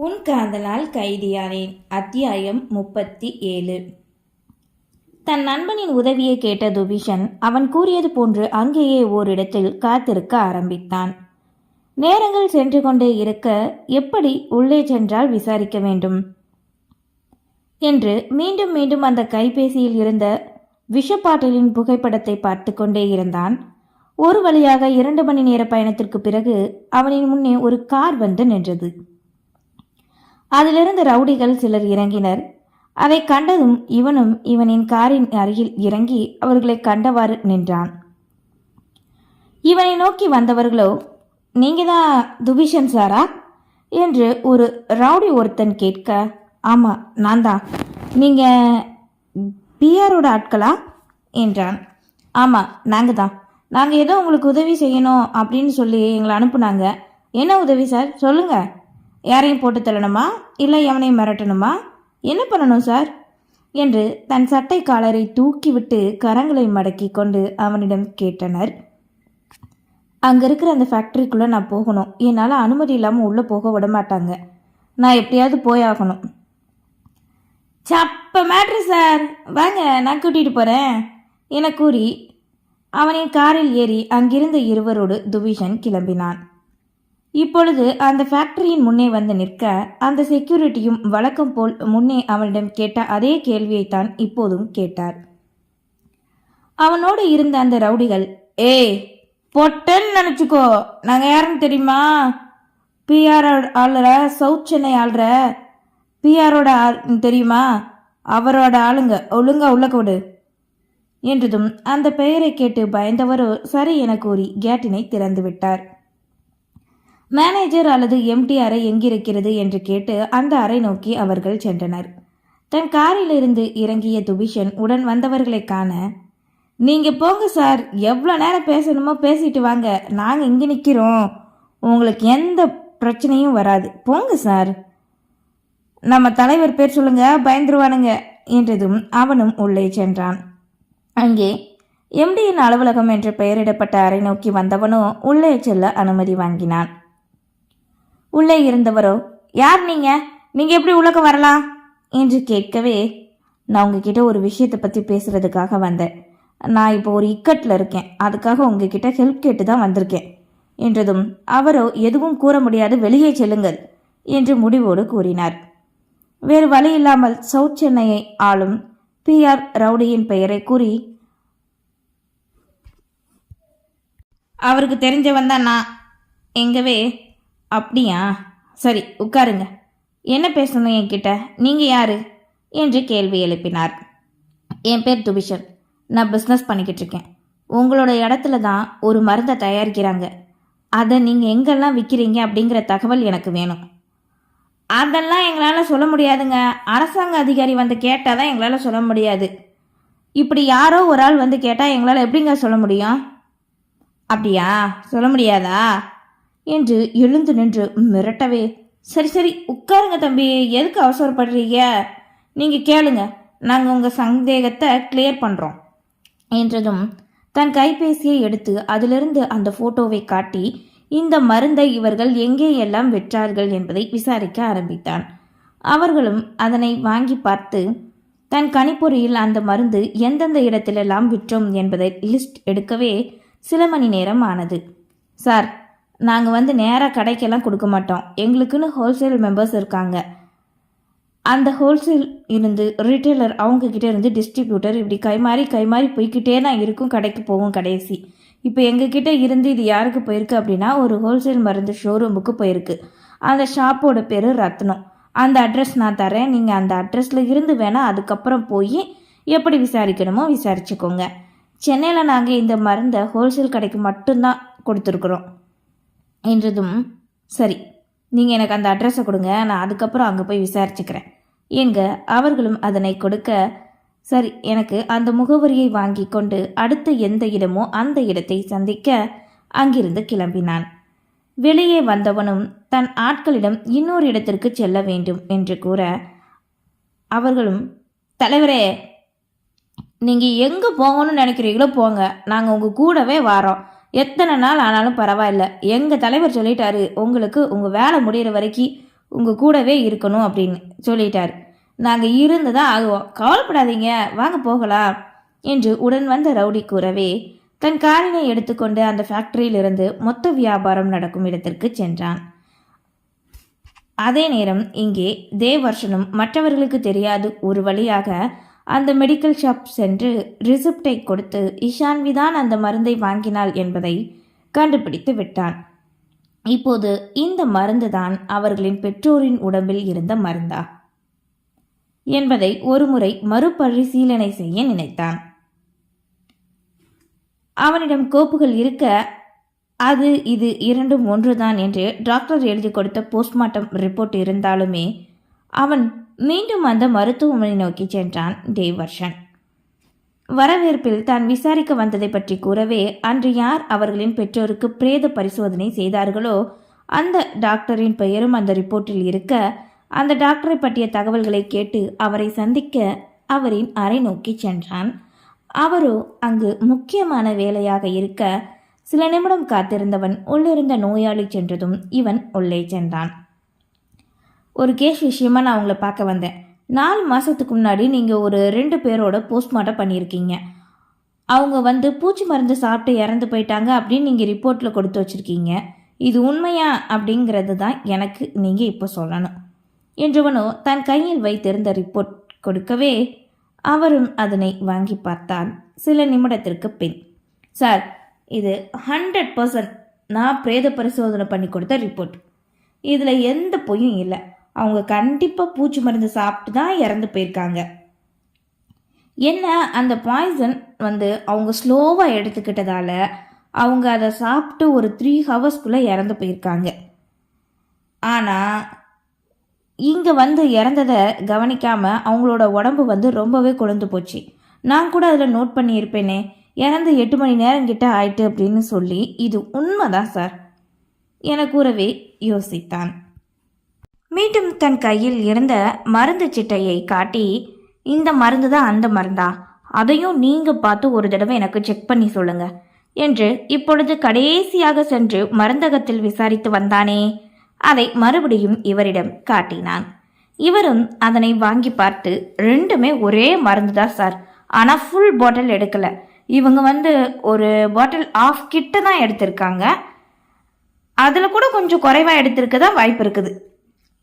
உன் காதலால் கைதியானேன். அத்தியாயம் முப்பத்தி ஏழு. தன் நண்பனின் உதவியை கேட்ட துபிஷன் அவன் கூறியது போன்று அங்கேயே ஓரிடத்தில் காத்திருக்க ஆரம்பித்தான். நேரங்கள் சென்று கொண்டே இருக்க எப்படி உள்ளே சென்றால் விசாரிக்க வேண்டும்? என்று மீண்டும் மீண்டும் அந்த கைபேசியில் இருந்த விஷப்பாட்டலின் புகைப்படத்தை பார்த்து கொண்டே இருந்தான். ஒரு வழியாக இரண்டு மணி நேர பயணத்திற்கு பிறகு அவனின் முன்னே ஒரு கார் வந்து நின்றது. அதிலிருந்து ரவுடிகள் சிலர் இறங்கினர். அதை கண்டதும் இவனும் இவனின் காரின் அருகில் இறங்கி அவர்களை கண்டவாறு நின்றான். இவனை நோக்கி வந்தவர்களோ நீங்க தான் துபிஷன் சாரா? என்று ஒரு ரவுடி ஒருத்தன் கேட்க ஆமா நான் தான் நீங்க பிஆரோட ஆட்களா? என்றான். ஆமா நாங்க தான் நாங்க ஏதோ உங்களுக்கு உதவி செய்யணும் அப்படின்னு சொல்லி எங்களை அனுப்புனாங்க. என்ன உதவி சார்? சொல்லுங்கள் யாரையும் போட்டு தள்ளணுமா? இல்லை எவனையும் மிரட்டணுமா? என்ன பண்ணணும் சார் என்று தன் சட்டை காலரை தூக்கிவிட்டு கரங்களை மடக்கி கொண்டு அவனிடம் கேட்டனர். அங்கே இருக்கிற அந்த ஃபேக்ட்ரிக்குள்ளே நான் போகணும். என்னால் அனுமதி இல்லாமல் உள்ளே போக விட மாட்டாங்க நான் எப்படியாவது போயாகணும் சப்ப மேட்ரு சார் வாங்க நான் கூட்டிகிட்டு போகிறேன் என கூறி அவனின் காரில் ஏறி அங்கிருந்த இருவரோடு துவிஷன் கிளம்பினான். இப்பொழுது அந்த ஃபேக்டரியின் முன்னே வந்து நிற்க அந்த செக்யூரிட்டியும் வழக்கம் போல் முன்னே அவனிடம் கேட்ட அதே கேள்வியைத்தான் இப்போதும் கேட்டார். அவனோடு இருந்த அந்த ரவுடிகள் ஏய் பொட்டன்னு நினச்சிக்கோ நாங்கள் யாருன்னு தெரியுமா? பிஆர் ஆளுற சவுத் சென்னை ஆளுற பிஆரோட ஆள் தெரியுமா? அவரோட ஆளுங்க ஒழுங்கா உள்ள கொடு. என்றதும் அந்த பெயரை கேட்டு பயந்தவரோ சரி என கூறி கேட்டினை திறந்து விட்டார். மேனேஜர் அல்லது எம்டி அறை எங்கிருக்கிறது என்று கேட்டு அந்த அறை நோக்கி அவர்கள் சென்றனர். தன் காரிலிருந்து இறங்கிய துபிஷன் உடன் வந்தவர்களை காண நீங்க போங்க சார் எவ்வளோ நேரம் பேசணுமோ பேசிட்டு வாங்க நாங்கள் இங்கே நிற்கிறோம் உங்களுக்கு எந்த பிரச்சனையும் வராது. போங்க சார். நம்ம தலைவர் பேர் சொல்லுங்க பயந்துருவானுங்க என்றதும் அவனும் உள்ளே சென்றான். அங்கே எம்டியின் அலுவலகம் என்று பெயரிடப்பட்ட அறை நோக்கி வந்தவனோ உள்ளே செல்ல அனுமதி வாங்கினான். உள்ளே இருந்தவரோ யார் நீங்க? நீங்க எப்படி உலக வரலாம்? என்று கேட்கவே நான் உங்ககிட்ட ஒரு விஷயத்தை பற்றி பேசுறதுக்காக வந்தேன். நான் இப்போ ஒரு இக்கட்டில் இருக்கேன். அதுக்காக உங்ககிட்ட ஹெல்ப் கேட்டு தான் வந்திருக்கேன். என்றதும் அவரோ எதுவும் கூற முடியாது. வெளியே செல்லுங்கள். என்று முடிவோடு கூறினார். வேறு வழி இல்லாமல் சவுத் சென்னையை ஆளும் பிஆர் ரவுடியின் பெயரை கூறி அவருக்கு தெரிஞ்சவன் தான் நான். எங்கவே அப்படியா? சரி உட்காருங்க. என்ன பேசணும் என்கிட்ட? நீங்கள் யாரு? என்று கேள்வி எழுப்பினார். என் பேர் துபிஷன். நான் பிஸ்னஸ் பண்ணிக்கிட்டு இருக்கேன். உங்களோட இடத்துல தான் ஒரு மருந்தை தயாரிக்கிறாங்க. அதை நீங்கள் எங்கெல்லாம் விற்கிறீங்க அப்படிங்கிற தகவல் எனக்கு வேணும். அதெல்லாம் எங்களால் சொல்ல முடியாதுங்க. அரசாங்க அதிகாரி வந்து கேட்டால் தான் எங்களால் சொல்ல முடியாது. இப்படி யாரோ ஒரு ஆள் வந்து கேட்டால் எங்களால் எப்படிங்க சொல்ல முடியும்? அப்படியா? சொல்ல முடியாதா? என்று எழுந்து நின்று மிரட்டவே சரி சரி உட்காருங்க தம்பி எதுக்கு அவசரப்படுறீங்க? நீங்கள் கேளுங்க நாங்கள் உங்கள் சந்தேகத்தை கிளியர் பண்ணுறோம் என்றதும் தன் கைபேசியை எடுத்து அதிலிருந்து அந்த ஃபோட்டோவை காட்டி இந்த மருந்தை இவர்கள் எங்கே எல்லாம் விற்றார்கள் என்பதை விசாரிக்க ஆரம்பித்தான். அவர்களும் அதனை வாங்கி பார்த்து தன் கணிப்பொறியில் அந்த மருந்து எந்தெந்த இடத்திலெல்லாம் விற்றோம் என்பதை லிஸ்ட் எடுக்கவே சில மணி நேரம் ஆனது. சார் நாங்கள் வந்து நேராக கடைக்கெல்லாம் கொடுக்க மாட்டோம். எங்களுக்குன்னு ஹோல்சேல் மெம்பர்ஸ் இருக்காங்க. அந்த ஹோல்சேல் இருந்து ரீட்டைலர் அவங்கக்கிட்டே இருந்து டிஸ்ட்ரிபியூட்டர் இப்படி கைமாறி கைமாறி போய்கிட்டே தான் இருக்கும். கடைக்கு போகும் கடைசி. இப்போ எங்ககிட்ட இருந்து இது யாருக்கு போயிருக்கு அப்படின்னா ஒரு ஹோல்சேல் மருந்து ஷோரூமுக்கு போயிருக்கு. அந்த ஷாப்போட பேர் ரத்னம். அந்த அட்ரஸ் நான் தரேன். நீங்கள் அந்த அட்ரஸில் இருந்து வேணால் அதுக்கப்புறம் போய் எப்படி விசாரிக்கணுமோ விசாரிச்சுக்கோங்க. சென்னையில் நாங்கள் இந்த மருந்தை ஹோல்சேல் கடைக்கு மட்டும்தான் கொடுத்துருக்குறோம். என்றதும் சரி நீங்கள் எனக்கு அந்த அட்ரஸை கொடுங்க நான் அதுக்கப்புறம் அங்கே போய் விசாரிச்சுக்கிறேன். எங்க அவர்களும் அதனை கொடுக்க சரி எனக்கு அந்த முகவரியை வாங்கி கொண்டு அடுத்த எந்த இடமோ அந்த இடத்தை சந்திக்க அங்கிருந்து கிளம்பினான். வெளியே வந்தவனும் தன் ஆட்களிடம் இன்னொரு இடத்திற்கு செல்ல வேண்டும் என்று கூற அவர்களும் தலைவரே நீங்கள் எங்கே போகணும்னு நினைக்கிறீங்களோ போங்க நாங்கள் உங்கள் கூடவே வாரோம். எத்தனை நாள் ஆனாலும் பரவாயில்ல. எங்கள் தலைவர் சொல்லிட்டாரு உங்களுக்கு உங்கள் வேலை முடிகிற வரைக்கும் உங்கள் கூடவே இருக்கணும் அப்படின்னு சொல்லிட்டார். நாங்கள் இருந்து தான் ஆகுவோம். கவலைப்படாதீங்க வாங்க போகலாம் என்று உடன் வந்த ரவுடி கூறவே தன் காரினை எடுத்துக்கொண்டு அந்த ஃபேக்டரியிலிருந்து மொத்த வியாபாரம் நடக்கும் இடத்திற்கு சென்றான். அதே நேரம் இங்கே தேவர்ஷனும் மற்றவர்களுக்கு தெரியாது. ஒரு வழியாக அந்த மெடிக்கல் ஷாப் சென்று ரிசிப்டை கொடுத்து இஷான்வி தான் அந்த மருந்தை வாங்கினாள் என்பதை கண்டுபிடித்து விட்டான். இப்போது இந்த மருந்து தான் அவர்களின் பெற்றோரின் உடம்பில் இருந்த மருந்தா? என்பதை ஒருமுறை மறுபரிசீலனை செய்ய நினைத்தான். அவனிடம் கோப்புகள் இருக்க அது இது இரண்டும் ஒன்றுதான் என்று டாக்டர் எழுதி கொடுத்த போஸ்ட்மார்ட்டம் ரிப்போர்ட் இருந்தாலுமே அவன் மீண்டும் அந்த மருத்துவமனை நோக்கி சென்றான் தேவர்ஷன். வரவேற்பில் தான் விசாரிக்க வந்ததை பற்றி கூறவே அன்று யார் அவர்களின் பெற்றோருக்கு பிரேத பரிசோதனை செய்தார்களோ அந்த டாக்டரின் பெயரும் அந்த ரிப்போர்ட்டில் இருக்க அந்த டாக்டரை பற்றிய தகவல்களை கேட்டு அவரை சந்திக்க அவரின் அறை நோக்கி சென்றான். அவரோ அங்கு முக்கியமான வேலையாக இருக்க சில நிமிடம் காத்திருந்தவன் உள்ளிருந்த நோயாளி சென்றதும் இவன் உள்ளே சென்றான். ஒரு கேஸ் விஷயமா நான் உங்களை பார்க்க வந்தேன். நாலு மாதத்துக்கு முன்னாடி நீங்கள் ஒரு ரெண்டு பேரோட போஸ்ட்மார்ட்டம் பண்ணியிருக்கீங்க. அவங்க வந்து பூச்சி மருந்து சாப்பிட்டு இறந்து போயிட்டாங்க அப்படின்னு நீங்கள் ரிப்போர்ட்டில் கொடுத்து வச்சுருக்கீங்க. இது உண்மையா அப்படிங்கிறது தான் எனக்கு நீங்கள் இப்போ சொல்லணும். என்றவனோ தன் கையில் வைத்திருந்த ரிப்போர்ட் கொடுக்கவே அவரும் அதனை வாங்கி பார்த்தான். சில நிமிடத்திற்கு பின் சார் இது ஹண்ட்ரட் பர்சன்ட் நான் பிரேத பரிசோதனை பண்ணி கொடுத்த ரிப்போர்ட் இதில் எந்த பொய்யும் இல்லை. அவங்க கண்டிப்பாக பூச்சி மருந்து சாப்பிட்டு தான் இறந்து போயிருக்காங்க. என்ன அந்த பாய்சன் வந்து அவங்க ஸ்லோவாக எடுத்துக்கிட்டதால அவங்க அதை சாப்பிட்டு ஒரு த்ரீ ஹவர்ஸ்க்குள்ளே இறந்து போயிருக்காங்க. ஆனால் இங்கே வந்து இறந்ததை கவனிக்காமல் அவங்களோட உடம்பு வந்து ரொம்பவே குழந்து போச்சு. நான் கூட அதில் நோட் பண்ணியிருப்பேனே இறந்து எட்டு மணி நேரம் கிட்ட ஆயிட்டு அப்படின்னு சொல்லி இது உண்மைதான் சார். என கூறவே யோசித்தான். மீண்டும் தன் கையில் இருந்த மருந்து சிட்டையை காட்டி இந்த மருந்து தான் அந்த மருந்தா? அதையும் நீங்கள் பார்த்து ஒரு தடவை எனக்கு செக் பண்ணி சொல்லுங்க என்று இப்பொழுது கடைசியாக சென்று மருந்தகத்தில் விசாரித்து வந்தானே. அதை மறுபடியும் இவரிடம் காட்டினான். இவரும் அதனை வாங்கி பார்த்து ரெண்டுமே ஒரே மருந்து தான் சார். ஆனால் ஃபுல் பாட்டில் எடுக்கல. இவங்க வந்து ஒரு பாட்டில் ஆஃப் கிட்ட தான் எடுத்திருக்காங்க. அதில் கூட கொஞ்சம் குறைவாக எடுத்திருக்க தான் வாய்ப்பு இருக்குது.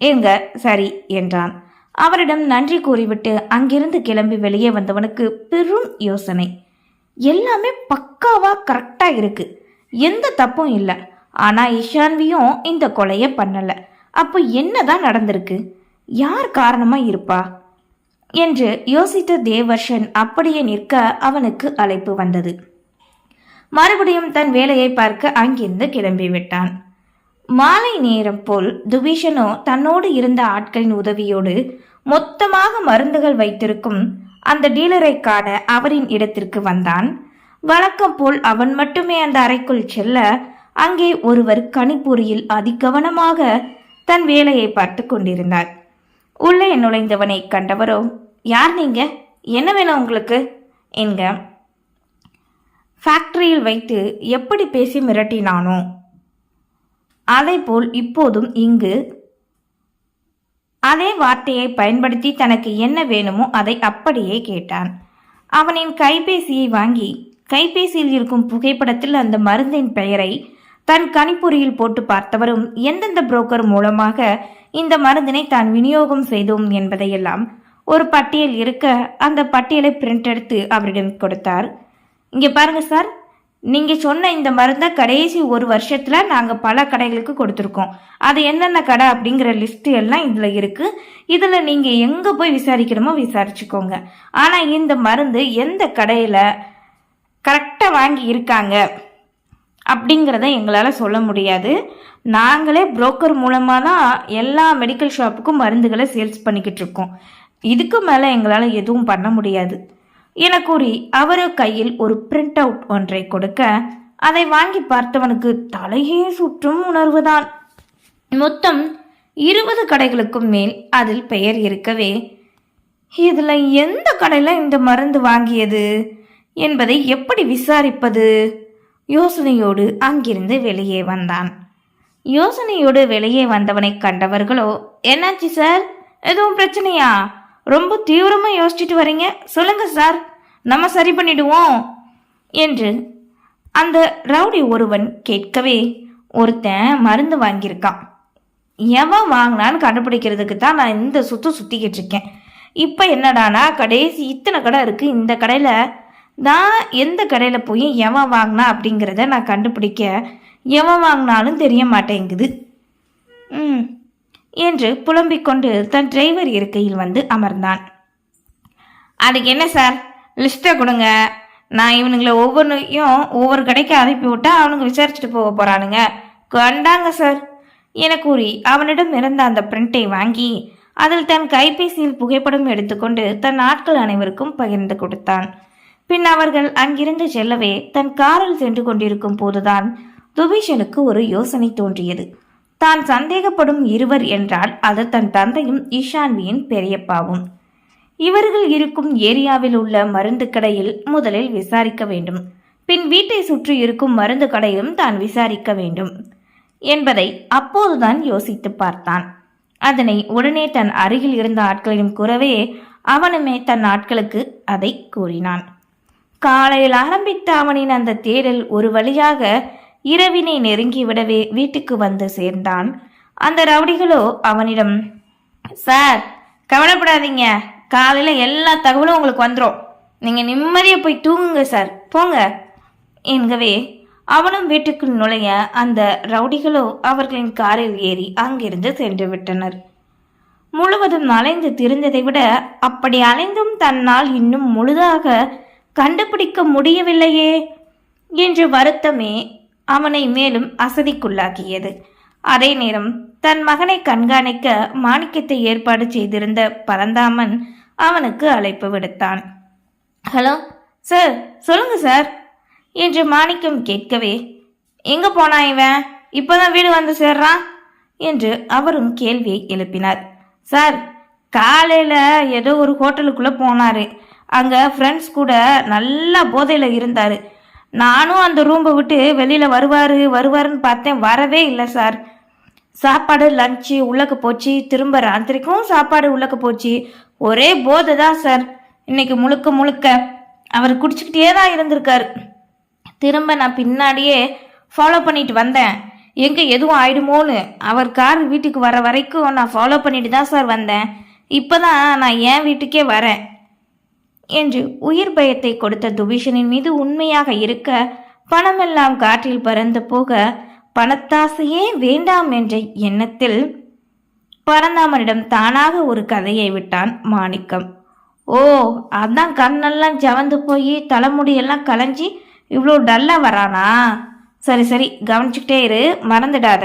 ஏங்க சரி என்றான். அவரிடம் நன்றி கூறிவிட்டு அங்கிருந்து கிளம்பி வெளியே வந்தவனுக்கு பெரும் யோசனை. எல்லாமே பக்காவா கரெக்டா இருக்கு. எந்த தப்பும் இல்லை. ஆனா இஷான்வியும் இந்த கொலையை பண்ணல. அப்போ என்னதான் நடந்திருக்கு? யார் காரணமா இருப்பா? என்று யோசித்த தேவர்ஷன் அப்படியே நிற்க அவனுக்கு அழைப்பு வந்தது. மறுபடியும் தன் வேலையை பார்க்க அங்கிருந்து கிளம்பிவிட்டான். மாலை நேரம் போல் துபீஷனோ தன்னோடு இருந்த ஆட்களின் உதவியோடு மொத்தமாக மருந்துகள் வைத்திருக்கும் அந்த டீலரை காண அவரின் இடத்திற்கு வந்தான். வழக்கம் போல் அவன் மட்டுமே அந்த அறைக்குள் செல்ல அங்கே ஒருவர் கணிப்பொறியில் அதிகவனமாக தன் வேலையை பார்த்து கொண்டிருந்தார். உள்ளே நுழைந்தவனை கண்டவரோ யார் நீங்க? என்ன வேணும் உங்களுக்கு? என்க ஃபேக்டரியில் வைத்து எப்படி பேசி மிரட்டினானோ? போல் இப்போதும் இங்கு அதே வார்த்தையை பயன்படுத்தி தனக்கு என்ன வேணுமோ அதை அப்படியே கேட்டான். அவனின் கைபேசியை வாங்கி கைபேசியில் இருக்கும் புகைப்படத்தில் அந்த மருந்தின் பெயரை தன் கணிப்பொறியில் போட்டு பார்த்தவரும் எந்தெந்த புரோக்கர் மூலமாக இந்த மருந்தினை தான் விநியோகம் செய்தோம் என்பதையெல்லாம் ஒரு பட்டியல் இருக்க அந்த பட்டியலை பிரிண்ட் எடுத்து அவரிடம் கொடுத்தார். இங்கே பாருங்க சார். நீங்கள் சொன்ன இந்த மருந்தை கடைசி ஒரு வருஷத்தில் நாங்கள் பல கடைகளுக்கு கொடுத்துருக்கோம். அது என்னென்ன கடை அப்படிங்கிற லிஸ்ட்டு எல்லாம் இதில் இருக்குது இதில் நீங்கள் எங்கே போய் விசாரிக்கணுமோ விசாரிச்சுக்கோங்க. ஆனால் இந்த மருந்து எந்த கடையில் கரெக்டாக வாங்கி இருக்காங்க அப்படிங்கிறத எங்களால் சொல்ல முடியாது. நாங்களே புரோக்கர் மூலமாக தான் எல்லா மெடிக்கல் ஷாப்புக்கும் மருந்துகளை சேல்ஸ் பண்ணிக்கிட்டு இருக்கோம். இதுக்கு மேலே எங்களால் எதுவும் பண்ண முடியாது. என கூறி அவர் கையில் ஒரு பிரிண்ட் அவுட் ஒன்றை கொடுக்க அதை வாங்கி பார்த்தவனுக்கு தலையே சுற்றும் உணர்வுதான். மொத்தம் இருபது கடைகளுக்கும் மேல் அதில் பெயர் இருக்கவே இதில் எந்த கடையில் இந்த மருந்து வாங்கியது? என்பதை எப்படி விசாரிப்பது? யோசனையோடு அங்கிருந்து வெளியே வந்தான். யோசனையோடு வெளியே வந்தவனை கண்டவர்களோ என்னாச்சு சார்? எதுவும் பிரச்சனையா? ரொம்ப தீவிரமாக யோசிச்சுட்டு வரீங்க. சொல்லுங்க சார் நம்ம சரி பண்ணிடுவோம் என்று அந்த ரவுடி ஒருவன் கேட்கவே ஒருத்தன் மருந்து வாங்கியிருக்கான். எவன் வாங்கினான்னு கண்டுபிடிக்கிறதுக்கு தான் நான் இந்த சுத்தம் சுத்திக்கிட்டு இருக்கேன். இப்போ என்னடானா கடைசி இத்தனை கடை இருக்கு. இந்த கடையில் நான் எந்த கடையில் போய் எவன் வாங்கினா அப்படிங்கிறத நான் கண்டுபிடிக்க எவன் வாங்கினாலும் தெரிய மாட்டேங்குது. ம். என்று புலம்பிக் கொண்டு தன் டிரைவர் இருக்கையில் வந்து அமர்ந்தான். அதுக்கு என்ன சார் லிஸ்ட்டை கொடுங்க. நான் இவனுங்களை ஒவ்வொன்றையும் ஒவ்வொரு கடைக்கு அனுப்பி விட்டா அவனுங்க விசாரிச்சுட்டு போக போகிறானுங்க கண்டாங்க சார் என கூறி அவனிடம் இருந்த அந்த பிரிண்டை வாங்கி அதில் தன் கைபேசியில் புகைப்படம் எடுத்துக்கொண்டு தன் ஆட்கள் அனைவருக்கும் பகிர்ந்து கொடுத்தான். பின் அவர்கள் அங்கிருந்து செல்லவே தன் காரில் சென்று கொண்டிருக்கும் போதுதான் துபீஷனுக்கு ஒரு யோசனை தோன்றியது. தான் சந்தேகப்படும் இருவர் என்றால் அது தன் தந்தையும் ஈஷான்வியின் பெரியப்பாவும். இவர்கள் இருக்கும் ஏரியாவில் உள்ள மருந்து கடையில் முதலில் விசாரிக்க வேண்டும். பின் வீட்டை சுற்றி இருக்கும் மருந்து கடையிலும் தான் விசாரிக்க வேண்டும் என்பதை அப்போதுதான் யோசித்து பார்த்தான். அதனை உடனே தன் அருகில் இருந்த ஆட்களிடம் கூறவே அவனுமே தன் ஆட்களுக்கு அதை கூறினான். காலையில் ஆரம்பித்த அவனின் அந்த தேடல் ஒரு வழியாக இரவினை நெருங்கிவிடவே வீட்டுக்கு வந்து சேர்ந்தான். அந்த ரவுடிகளோ அவனிடம் சார் கவலைப்படாதீங்க. காலையில் எல்லா தகவலும் உங்களுக்கு வந்துடும் நீங்கள் நிம்மதியாக போய் தூங்குங்க சார். போங்க. என்கவே அவனும் வீட்டுக்குள் நுழைய அந்த ரவுடிகளோ அவர்களின் காரில் ஏறி அங்கிருந்து சென்று விட்டனர். முழுவதும் அலைந்து திரிந்ததை விட அப்படி அலைந்தும் தன்னால் இன்னும் முழுதாக கண்டுபிடிக்க முடியவில்லையே என்று வருத்தமே அவனை மேலும் அசதிக்குள்ளாக்கியது. அதே நேரம் தன் மகனை கண்காணிக்க மாணிக்கத்தை ஏற்பாடு செய்திருந்த பரந்தாமன் அவனுக்கு அழைப்பு விடுத்தான். ஹலோ சார் சொல்லுங்க சார் என்று மாணிக்கம் கேட்கவே எங்க போனா இவன்? இப்பதான் வீடு வந்து சேர்றான்? என்று அவரும் கேள்வியை எழுப்பினார். சார் காலையில் ஏதோ ஒரு ஹோட்டலுக்குள்ளே போனார். அங்கே ஃப்ரெண்ட்ஸ் கூட நல்லா போதையில் இருந்தார். நானும் அந்த ரூமை விட்டு வெளியில் வருவார் வருவாருன்னு பார்த்தேன். வரவே இல்லை சார். சாப்பாடு லஞ்சு உள்ளக்கு போச்சு. திரும்ப ராத்திரிக்கும் சாப்பாடு உள்ளக்கு போச்சு. ஒரே போதை தான் சார். இன்னைக்கு முழுக்க முழுக்க. அவர் குடிச்சுக்கிட்டே தான் இருந்திருக்காரு. திரும்ப நான் பின்னாடியே ஃபாலோ பண்ணிட்டு வந்தேன். எங்கே எதுவும் ஆயிடுமோன்னு. அவர் கார் வீட்டுக்கு வர வரைக்கும் நான் ஃபாலோ பண்ணிட்டு தான் சார் வந்தேன். இப்போ தான் நான் என் வீட்டுக்கே வரேன். என்று உயிர் பயத்தை கொடுத்த துபீஷனின் மீது உண்மையாக இருக்க பணமெல்லாம் காற்றில் பறந்து போக பணத்தாசையே வேண்டாம் என்ற எண்ணத்தில் பரந்தாமனிடம் தானாக ஒரு கதையை விட்டான் மாணிக்கம். ஓ அதான் கண்ணெல்லாம் ஜவந்து போய் தலைமுடியெல்லாம் கலைஞ்சி இவ்வளோ டல்லாக வரானா? சரி சரி கவனிச்சுக்கிட்டே இரு மறந்துடாத.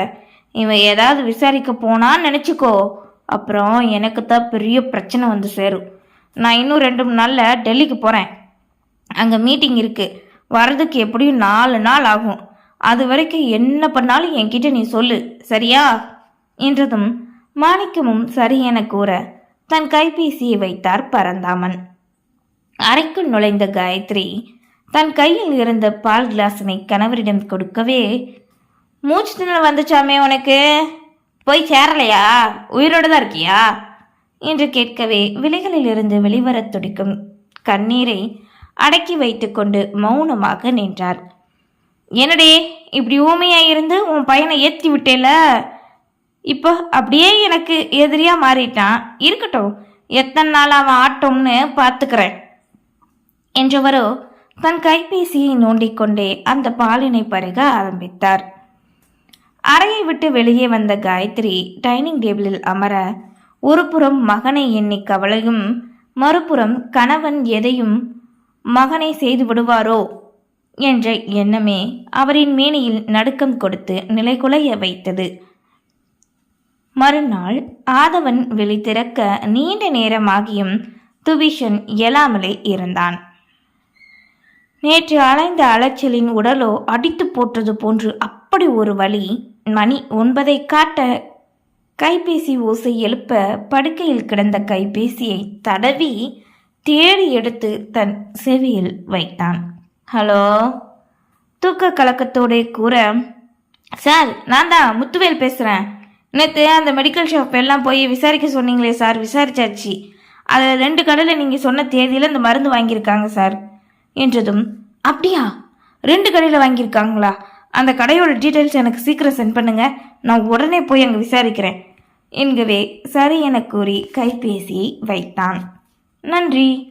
இவன் ஏதாவது விசாரிக்க போனான்னு நினச்சிக்கோ. அப்புறம் எனக்கு தான் பெரிய பிரச்சனை வந்து சேரும். நான் இன்னும் ரெண்டு மூணு நாளில் டெல்லிக்கு போகிறேன் அங்கே மீட்டிங் இருக்குது வர்றதுக்கு எப்படியும் நாலு நாள் ஆகும். அது வரைக்கும் என்ன பண்ணாலும் என்கிட்ட நீ சொல்லு சரியா? என்றதும் மாணிக்கமும் சரி என கூற தன் கைபேசியை வைத்தார் பரந்தாமன். அறைக்குள் நுழைந்த காயத்ரி தன் கையில் இருந்த பால் கிளாஸினை கணவரிடம் கொடுக்கவே மூச்சு திணறல் வந்துச்சாமே உனக்கு? போய் சேரலையா? உயிரோடு தான் இருக்கியா? என்று கேட்கவே விலைகளில் இருந்து வெளிவரத் துடிக்கும் கண்ணீரை அடக்கி வைத்துக்கொண்டு மௌனமாக நின்றார். என்னடே இப்படி ஊமையா இருந்து உன் பையனை ஏற்றி விட்டேல? இப்போ அப்படியே எனக்கு எதிரியா மாறிட்டான். இருக்கட்டும் எத்தனை நாள் அவன் ஆட்டோம்னு பார்த்துக்கிறேன். என்றவரோ தன் கைபேசியை நோண்டிக்கொண்டே அந்த பாலினை பருக ஆரம்பித்தார். அறையை விட்டு வெளியே வந்த காயத்ரி டைனிங் டேபிளில் அமர ஒருபுறம் மகனை எண்ணி கவலையும் மறுபுறம் கணவன் எதையும் மகனை செய்து விடுவாரோ? என்ற எண்ணமே அவரின் மேனியில் நடுக்கம் கொடுத்து நிலைகுலைய வைத்தது. மறுநாள் ஆதவன் விழித்திறக்க நீண்ட நேரமாகியும் துபிஷன் எழாமலே இருந்தான். நேற்று அலைந்த அலைச்சலின் உடலோ அடித்து போட்டது போன்று அப்படி ஒரு வழி மணி ஒன்பதை காட்ட கைபேசி ஓசை எழுப்ப படுக்கையில் கிடந்த கைபேசியை தடவி தேடி எடுத்து தன் செவியில் வைத்தான். ஹலோ? தூக்க கலக்கத்தோடே கூற சார் நான் தான் முத்துவேல் பேசுகிறேன் நேற்று அந்த மெடிக்கல் ஷாப் எல்லாம் போய் விசாரிக்க சொன்னீங்களே சார் விசாரிச்சாச்சு. அதில் ரெண்டு கடையில் நீங்கள் சொன்ன தேதியில் இந்த மருந்து வாங்கியிருக்காங்க சார் என்றதும் அப்படியா? ரெண்டு கடையில் வாங்கியிருக்காங்களா? அந்த கடையோட டீட்டெயில்ஸ் எனக்கு சீக்கிரம் சென்ட் பண்ணுங்க. நான் உடனே போய் அங்கே விசாரிக்கிறேன். என்கவே சரி என கூறி கைபேசியை வைத்தான். நன்றி.